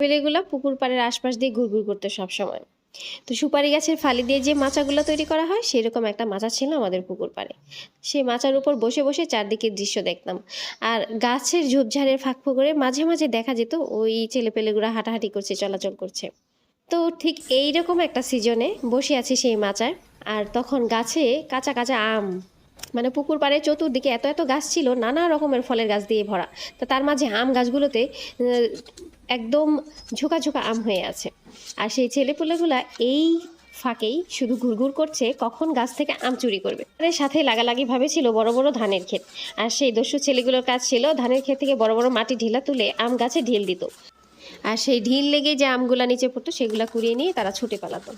পেলেগুলা পুকুর পাড়ের আশপাশ দিয়ে ঘুরঘুর করতে সব সময়। তো সুপারি গাছের ফালি দিয়ে যে মাচাগুলো তৈরি করা হয়, সেরকম একটা মাচা ছিল আমাদের পুকুর পাড়ে। সেই মাচার উপর বসে বসে চারদিকের দৃশ্য দেখতাম। আর গাছের ঝোপঝাড়ের ফাঁক ফুকরে মাঝে মাঝে দেখা যেত ওই ছেলেপেলেগুলো হাঁটাহাঁটি করছে, চলাচল করছে। তো ঠিক এই রকম একটা সিজনে বসে আছি সেই মাচায়। আর তখন গাছে কাঁচা কাঁচা আম মানে পুকুর পাড়ে চতুর্দিকে এত এত গাছ ছিল, নানা রকমের ফলের গাছ দিয়ে ভরা। তো তার মাঝে আম গাছগুলোতে একদম ঝোঁকা ঝোঁকা আম হয়ে আছে। আর সেই ছেলেপুলেগুলা এই ফাঁকেই শুধু ঘুরঘুর করছে কখন গাছ থেকে আম চুরি করবে। তাদের সাথে লাগালাগি ভাবে ছিল বড় বড় ধানের ক্ষেত। আর সেই দস্যু ছেলেগুলোর কাজ ছিল ধানের ক্ষেত থেকে বড় বড় মাটি ঢিলা তুলে আম গাছে ঢিল দিত। আর সেই ঢিল লেগে যে আমগুলা নিচে পড়তো, সেগুলা কুড়িয়ে নিয়ে তারা ছুটে পালাতো।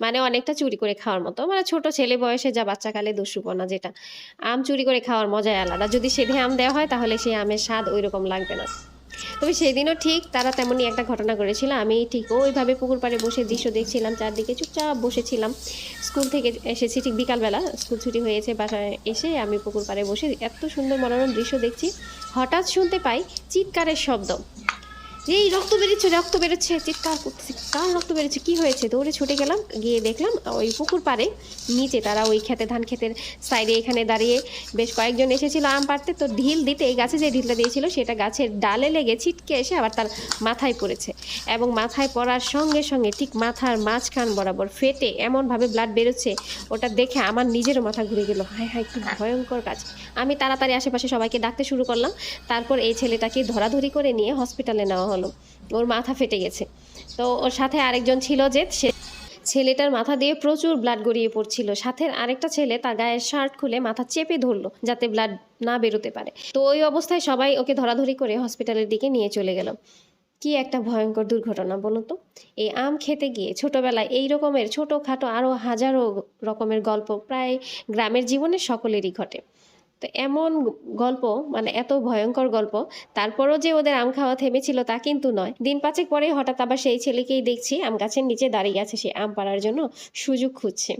মানে অনেকটা চুরি করে খাওয়ার মতো। মানে ছোট ছেলে বয়সে যা বাচ্চাকালে দস্যুপনা যেটা, আম চুরি করে খাওয়ার মজাই আলাদা। যদি সেধে আম দেওয়া হয়, তাহলে সেই আমের স্বাদ ওই রকম লাগবে না। তবে সেদিনও ঠিক তারা তেমনই একটা ঘটনা করেছিল আমি ঠিক ওইভাবে পুকুর পাড়ে বসে দৃশ্য দেখছিলাম, চারদিকে চুপচাপ বসেছিলাম। স্কুল থেকে এসেছি ঠিক বিকালবেলা, স্কুল ছুটি হয়েছে বাসায় এসে আমি পুকুর পাড়ে বসে এত সুন্দর মনোরম দৃশ্য দেখছি। হঠাৎ শুনতে পাই চিৎকারের শব্দ। এই রক্ত বেরোচ্ছে রক্ত বেরোচ্ছে, চিৎকার করতেছে কার রক্ত বেরোচ্ছে, কি হয়েছে? দৌড়ে ছুটে গেলাম, গিয়ে দেখলাম ওই পুকুর পাড়ে, নিচে তারা ওই খেতে ধান ক্ষেতের সাইডে এখানে দাঁড়িয়ে বেশ কয়েকজন এসেছিল আম পাড়তে। তো ঢিল দিতে, এই গাছে যে ঢিলটা দিয়েছিল, সেটা গাছের ডালে লেগে ছিটকে এসে আবার তার মাথায় পড়েছে এবং মাথায় পড়ার সঙ্গে সঙ্গে ঠিক মাথার মাঝখান বরাবর ফেটে এমনভাবে ব্লাড বেরোচ্ছে, ওটা দেখে আমার নিজেরও মাথা ঘুরে গেল। হায় হায়, কি ভয়ঙ্কর কাজ। আমি তাড়াতাড়ি আশেপাশে সবাইকে ডাকতে শুরু করলাম। তারপর এই ছেলেটাকে ধরাধরি করে নিয়ে হসপিটালে নেওয়া হলো। ওর মাথা ফেটে গেছে। তো ওর সাথে আরেকজন ছিল যে সে ছেলেটার মাথা দিয়ে প্রচুর ব্লাড গড়িয়ে পড়ছিল। সাথে আরেকটা ছেলে তার গায়ের শার্ট খুলে মাথা চেপে ধরলো যাতে ব্লাড না বেরোতে পারে। তো ওই অবস্থায় সবাই ওকে ধরাধরি করে হসপিটালের দিকে নিয়ে চলে গেল। কি একটা ভয়ঙ্কর দুর্ঘটনা বলুন তো? এই আম খেতে গিয়ে ছোটবেলায় এই রকমের ছোটোখাটো আরও হাজারো রকমের গল্প প্রায় গ্রামের জীবনে সকলেরই ঘটে। তো এমন গল্প মানে এত ভয়ঙ্কর গল্প, তারপরও যে ওদের আম খাওয়া থেমেছিল তা কিন্তু নয়। দিন পাঁচেক পরে হঠাৎ আবার সেই ছেলেকেই দেখছি আম গাছের নিচে দাঁড়িয়ে আছে, সে আম পাড়ার জন্য সুযোগ খুঁজছে।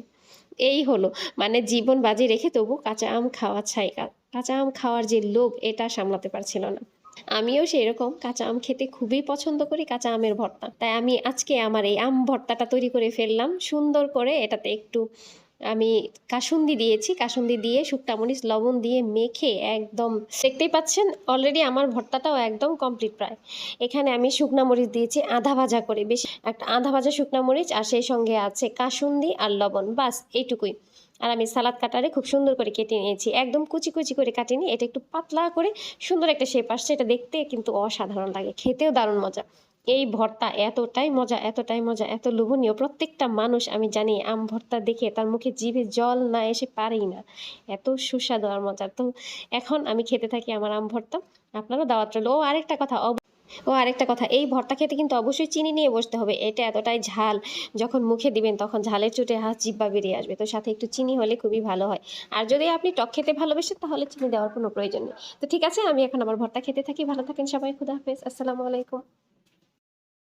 এই হলো মানে জীবন বাজি রেখে তবু কাঁচা আম খাওয়া ছাই কাঁচা আম খাওয়ার যে লোভ, এটা সামলাতে পারছিল না। আমিও সেই রকম কাঁচা আম খেতে খুবই পছন্দ করি কাঁচা আমের ভর্তা। তাই আমি আজকে আমার এই আম ভর্তাটা তৈরি করে ফেললাম, সুন্দর করে এটাতে একটু আমি কাসুন্দি দিয়েছি, কাসুন্দি দিয়ে শুকনা মরিচ, লবণ দিয়ে মেখে একদম দেখতেই পাচ্ছেন অলরেডি আমার ভর্তাটাও একদম কমপ্লিট প্রায়। এখানে আমি শুকনা মরিচ দিয়েছি আধা ভাজা করে, বেশ একটা আধা ভাজা শুকনা মরিচ আর সেই সঙ্গে আছে কাসুন্দি আর লবণ, বাস এইটুকুই। আর আমি সালাদ কাটারে খুব সুন্দর করে কেটে নিয়েছি, একদম কুচি কুচি করে কাটিনি, এটা একটু পাতলা করে সুন্দর একটা শেপ আসছে, এটা দেখতে কিন্তু অসাধারণ লাগে, খেতেও দারুণ মজা। এই ভর্তা এতটাই মজা এতটাই মজা, এত লোভনীয়। প্রত্যেকটা মানুষ, আমি জানি, আম ভর্তা দেখে তার মুখে জিভে জল না এসে পারেই না। এত সুস্বাদু আর মজা তো এখন আমি খেতে থাকি আমার আম ভর্তা। আপনারও দাওয়াত রইল। ও আরেকটা কথা ও আরেকটা কথা, এই ভর্তা খেতে কিন্তু অবশ্যই চিনি নিয়ে বসতে হবে। এটা এতটাই ঝাল, যখন মুখে দিবেন তখন ঝালের চুটে হাত জিব্বা বেরিয়ে আসবে। তো সাথে একটু চিনি হলে খুবই ভালো হয়। আর যদি আপনি টক খেতে ভালোবেসেন, তাহলে চিনি দেওয়ার কোনো প্রয়োজন নেই। তো ঠিক আছে, আমি এখন আমার ভর্তা খেতে থাকি। ভালো থাকেন সবাই, খুদা হাফেজ। আসসালামু আলাইকুম।